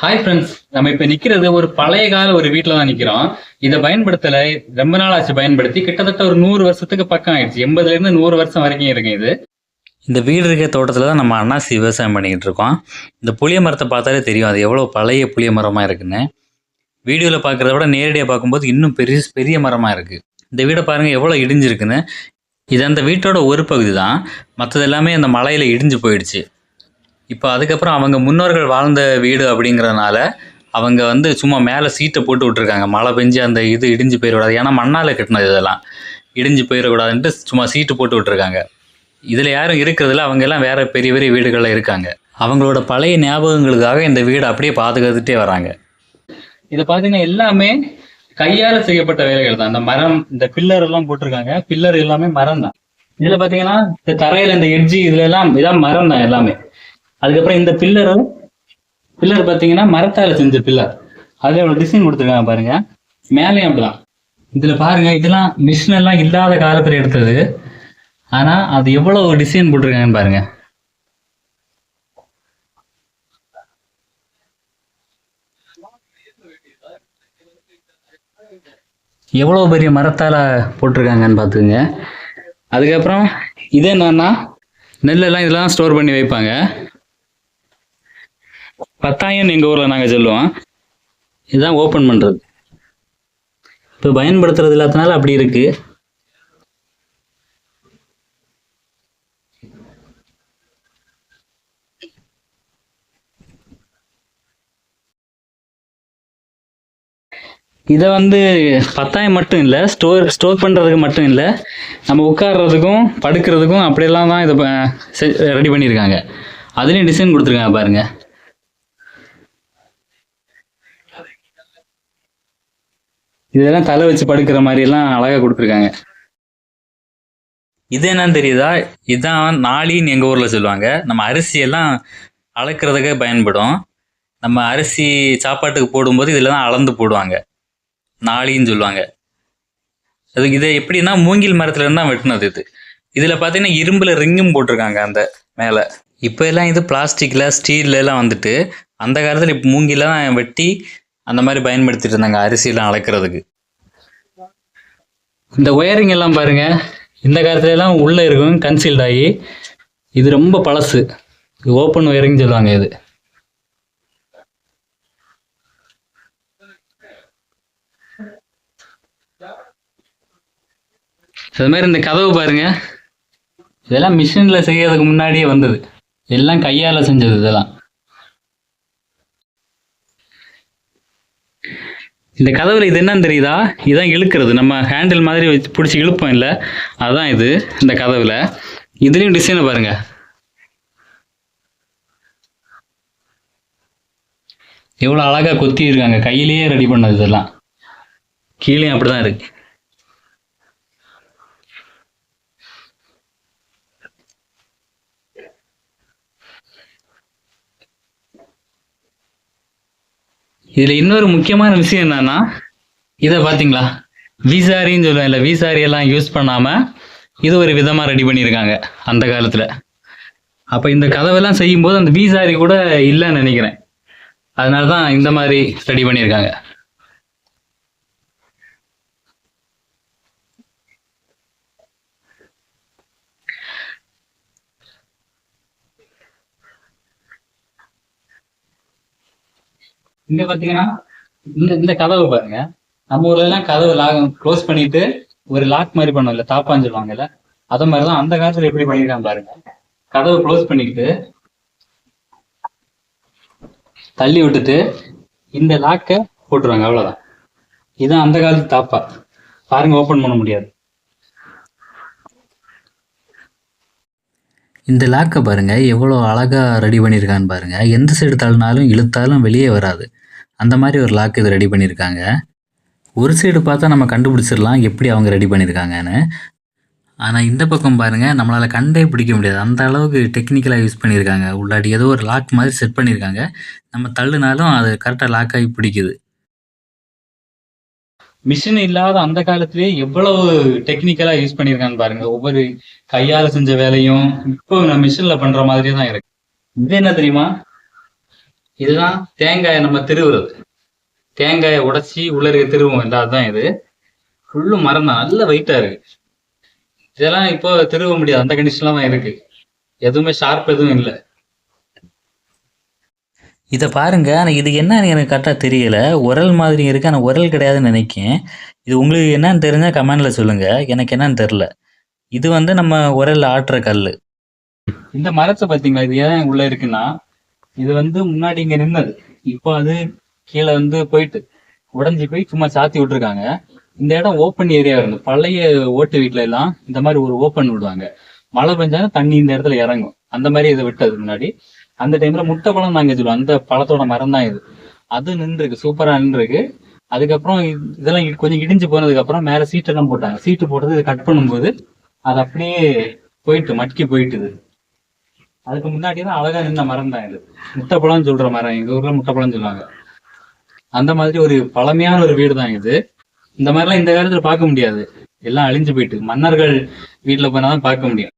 Hi friends நம்ம இப்ப நிக்கிறது ஒரு பழைய கால ஒரு வீட்டுல தான் நிக்கிறோம். இதை பயன்படுத்தல ரொம்ப நாள் ஆச்சு பயன்படுத்தி. கிட்டத்தட்ட ஒரு நூறு வருஷத்துக்கு பக்கம் ஆயிடுச்சு. எண்பதுல இருந்து நூறு வருஷம் வரைக்கும் இருக்கு இது. இந்த வீடு இருக்க தோட்டத்தில் தான் நம்ம அண்ணாசி விவசாயம் பண்ணிக்கிட்டு இருக்கோம். இந்த புளிய மரத்தை பார்த்தாலே தெரியும். அது எவ்வளோ பழைய புளிய மரமாக இருக்குன்னு. வீடியோவில் பார்க்குறத விட நேரடியாக பார்க்கும்போது இன்னும் பெரிய பெரிய மரமாக இருக்குது இந்த வீடை பாருங்கள் எவ்வளோ இடிஞ்சிருக்குன்னு. இது அந்த வீட்டோட ஒரு பகுதி தான் மற்றது எல்லாமே அந்த மலையில் இடிஞ்சு போயிடுச்சு. இப்போ அதுக்கப்புறம் அவங்க முன்னோர்கள் வாழ்ந்த வீடு அப்படிங்கிறதுனால அவங்க வந்து சும்மா மேலே சீட்டை போட்டு விட்ருக்காங்க மழை பெஞ்சு அந்த இது இடிஞ்சு போயிடக்கூடாது. ஏன்னா மண்ணால் கட்டினது இதெல்லாம். இடிஞ்சு போயிடக்கூடாதுன்ட்டு சும்மா சீட்டு போட்டு விட்ருக்காங்க இதில் யாரும் இருக்கிறதுல அவங்க எல்லாம் வேற பெரிய பெரிய வீடுகளில் இருக்காங்க. அவங்களோட பழைய ஞாபகங்களுக்காக இந்த வீடு அப்படியே பாதுகாத்துட்டே வராங்க. இது பாத்தீங்கன்னா எல்லாமே கையால செய்யப்பட்ட வேலைகள் தான். இந்த மரம் இந்த பில்லர் எல்லாம் போட்டிருக்காங்க. பில்லர் எல்லாமே மரம் தான் இதுல பாத்தீங்கன்னா இந்த தரையில இந்த எட்ஜி இதுல எல்லாம் இதான் மரம் தான் எல்லாமே. அதுக்கப்புறம் இந்த பில்லர் பில்லர் பாத்தீங்கன்னா மரத்தால செஞ்ச பில்லர் அதுல ஒரு டிசைன் கொடுத்துருக்காங்க பாருங்க. மேலேயும் அப்படிதான். இதுல பாருங்க இதெல்லாம் மிஷின் எல்லாம் இல்லாத காலத்துல எடுத்தது. ஆனா அது எவ்வளவு டிசைன் போட்டிருக்காங்கன்னு பாருங்க. எவ்வளோ பெரிய மரத்தால் போட்டிருக்காங்கன்னு பார்த்துக்குங்க. அதுக்கப்புறம் இது என்னன்னா நெல்லெல்லாம் இதெல்லாம் ஸ்டோர் பண்ணி வைப்பாங்க. பத்தாயம் எங்கள் ஊரில் நாங்கள் சொல்லுவோம். இதுதான் ஓப்பன் பண்ணுறது இப்போ பயன்படுத்துறது இல்லாதனால அப்படி இருக்கு. இதை வந்து பத்தாயம் மட்டும் இல்லை ஸ்டோர் ஸ்டோர் பண்ணுறதுக்கு மட்டும் இல்லை நம்ம உட்கார்றதுக்கும் படுக்கிறதுக்கும் அப்படியெல்லாம் தான் இதை ரெடி பண்ணியிருக்காங்க அதுலேயும் டிசைன் கொடுத்துருக்காங்க பாருங்க. இதெல்லாம் தலை வச்சு படுக்கிற மாதிரி எல்லாம் அழகா கொடுத்துருக்காங்க. இது என்னன்னு தெரியுதா? இதுதான் நாளின்னு எங்கள் ஊரில் சொல்லுவாங்க. நம்ம அரிசியெல்லாம் அளக்கிறதுக்கே பயன்படும். நம்ம அரிசி சாப்பாட்டுக்கு போடும்போது இதில் தான் அளந்து போடுவாங்க. நாளின்னு சொல்லுவாங்க. அது இதை எப்படின்னா மூங்கில் மரத்துல இருந்து தான் வெட்டினது இது. இதில் பார்த்தீங்கன்னா இரும்பில் ரிங்கும் போட்டிருக்காங்க அந்த மேலே. இப்போ எல்லாம் இது பிளாஸ்டிக்கில் ஸ்டீல்ல எல்லாம் வந்துட்டு அந்த காலத்தில் இப்போ மூங்கில தான் வெட்டி அந்த மாதிரி பயன்படுத்திட்டு இருந்தாங்க அரிசியெல்லாம் அளக்கிறதுக்கு. இந்த ஒயரிங் எல்லாம் பாருங்க இந்த காலத்துல எல்லாம் உள்ள இருக்கும் கன்சீல்ட் ஆகி இது ரொம்ப பழசு. ஓப்பன் ஒயரிங் சொல்லுவாங்க இது. அது மாதிரி இந்த கதவு பாருங்க இதெல்லாம் மிஷினில் செய்யறதுக்கு முன்னாடியே வந்தது. எல்லாம் கையால் செஞ்சது இதெல்லாம். இந்த கதவில் இது என்னன்னு தெரியுதா? இதான் இழுக்கிறது. நம்ம ஹேண்டில் மாதிரி வச்சு பிடிச்சி இழுப்போம் இல்லை? அதுதான் இது இந்த கதவில். இதுலேயும் டிசைனை பாருங்க. எவ்வளோ அழகாக கொத்தி இருக்காங்க. கையிலேயே ரெடி பண்ணது இதெல்லாம். கீழே அப்படிதான் இருக்குது இதுல இன்னொரு முக்கியமான விஷயம் என்னன்னா இதை பாத்தீங்களா? விசாரின்னு சொல்லுவேன் இல்லை விசாரி எல்லாம் யூஸ் பண்ணாம இது ஒரு விதமா ரெடி பண்ணியிருக்காங்க அந்த காலத்துல. அப்ப இந்த கதவெல்லாம் செய்யும்போது அந்த விசாரி கூட இல்லைன்னு நினைக்கிறேன். அதனால தான் இந்த மாதிரி ரெடி பண்ணியிருக்காங்க இங்க பாத்தீங்கன்னா இந்த இந்த கதவு பாருங்க. நம்ம ஊர்ல எல்லாம் கதவு லாக் க்ளோஸ் பண்ணிட்டு ஒரு லாக் மாதிரி பண்ணுவோம்ல தாப்பான்னு சொல்லுவாங்கல்ல அத மாதிரிதான் அந்த காலத்துல எப்படி பண்ணிருக்காங்க பாருங்க. கதவு க்ளோஸ் பண்ணிக்கிட்டு தள்ளி விட்டுட்டு இந்த லாக்கை போட்டுருவாங்க அவ்வளவுதான். இதான் அந்த காலத்து தாப்பா. பாருங்க ஓபன் பண்ண முடியாது. இந்த லாக்கை பாருங்க எவ்வளோ அழகாக ரெடி பண்ணியிருக்கான்னு பாருங்க. எந்த சைடு தள்ளினாலும் இழுத்தாலும் வெளியே வராது. அந்த மாதிரி ஒரு லாக் இது ரெடி பண்ணியிருக்காங்க ஒரு சைடு பார்த்தா நம்ம கண்டுபிடிச்சிடலாம் எப்படி அவங்க ரெடி பண்ணியிருக்காங்கன்னு ஆனால் இந்த பக்கம் பாருங்க நம்மளால் கண்டே பிடிக்க முடியாது. அந்த அளவுக்கு டெக்னிக்கலாக யூஸ் பண்ணியிருக்காங்க உள்ளாடி ஏதோ ஒரு லாக் மாதிரி செட் பண்ணியிருக்காங்க நம்ம தள்ளுனாலும் அது கரெக்டாக லாக் ஆகி பிடிக்குது. மிஷின் இல்லாத அந்த காலத்திலேயே எவ்வளவு டெக்னிக்கலா யூஸ் பண்ணிருக்கான்னு பாருங்க. ஒவ்வொரு கையால செஞ்ச வேலையும் இப்போ நான் மிஷின்ல பண்ற மாதிரியே தான் இருக்கு. இது என்ன தெரியுமா? இதுதான் தேங்காயை நம்ம திருவுறது. தேங்காயை உடைச்சி உள்ள இருக்க திருவோம். இல்ல அதுதான் இது. ஃபுல்லும் மரம் தான். நல்ல வெயிட்டா இருக்கு. இதெல்லாம் இப்போ திருவ முடியாது. அந்த கண்டிஷன்ல தான் இருக்கு. எதுவுமே ஷார்ப் எதுவும் இல்லை. இதை பாருங்க. ஆனால் இது என்னன்னு எனக்கு கரெக்டாக தெரியல. உரல் மாதிரி இருக்கு. ஆனால் உரல் கிடையாதுன்னு நினைக்கேன். இது உங்களுக்கு என்னன்னு தெரிஞ்சால் கமெண்டில் சொல்லுங்கள் எனக்கு என்னன்னு தெரில இது வந்து நம்ம உரல் ஆட்டுற கல் இந்த மரத்தை பாத்தீங்களா இது ஏன் உள்ள இருக்குன்னா இது வந்து முன்னாடி இங்க நின்னது. இப்போ அது கீழே வந்து போயிட்டு உடைஞ்சு போய் சும்மா சாத்தி விட்டுருக்காங்க. இந்த இடம் ஓப்பன் ஏரியா இருந்து பழைய ஓட்டு வீட்ல எல்லாம் இந்த மாதிரி ஒரு ஓப்பன் விடுவாங்க. மழை பெஞ்சாலும் தண்ணி இந்த இடத்துல இறங்கும். அந்த மாதிரி இதை விட்டது முன்னாடி. அந்த டைம்ல முட்டை பழம் நாங்க சொல்லுவோம் அந்த பழத்தோட மரம் தான் இது. அது நின்றுருக்கு. சூப்பரா நின்றுருக்கு. அதுக்கப்புறம் இதெல்லாம் கொஞ்சம் இடிஞ்சு போனதுக்கு அப்புறம் மேல சீட் எல்லாம் போட்டாங்க. சீட்டு போட்டது இதை கட் பண்ணும்போது அது அப்படியே போயிட்டு மட்கி போயிட்டுது. அதுக்கு முன்னாடி தான் அழகா நின்ன மரம் தான் இது. முட்டைப்பழம் சொல்ற மரம். எங்க ஊர்ல முட்டைப்பழம் சொல்லுவாங்க. அந்த மாதிரி ஒரு பழமையான ஒரு வீடு தான் இது. இந்த மாதிரிலாம் இந்த காலத்துல பார்க்க முடியாது. எல்லாம் அழிஞ்சு போயிட்டு மன்னர்கள் வீட்டுல போனாதான் பார்க்க முடியும்.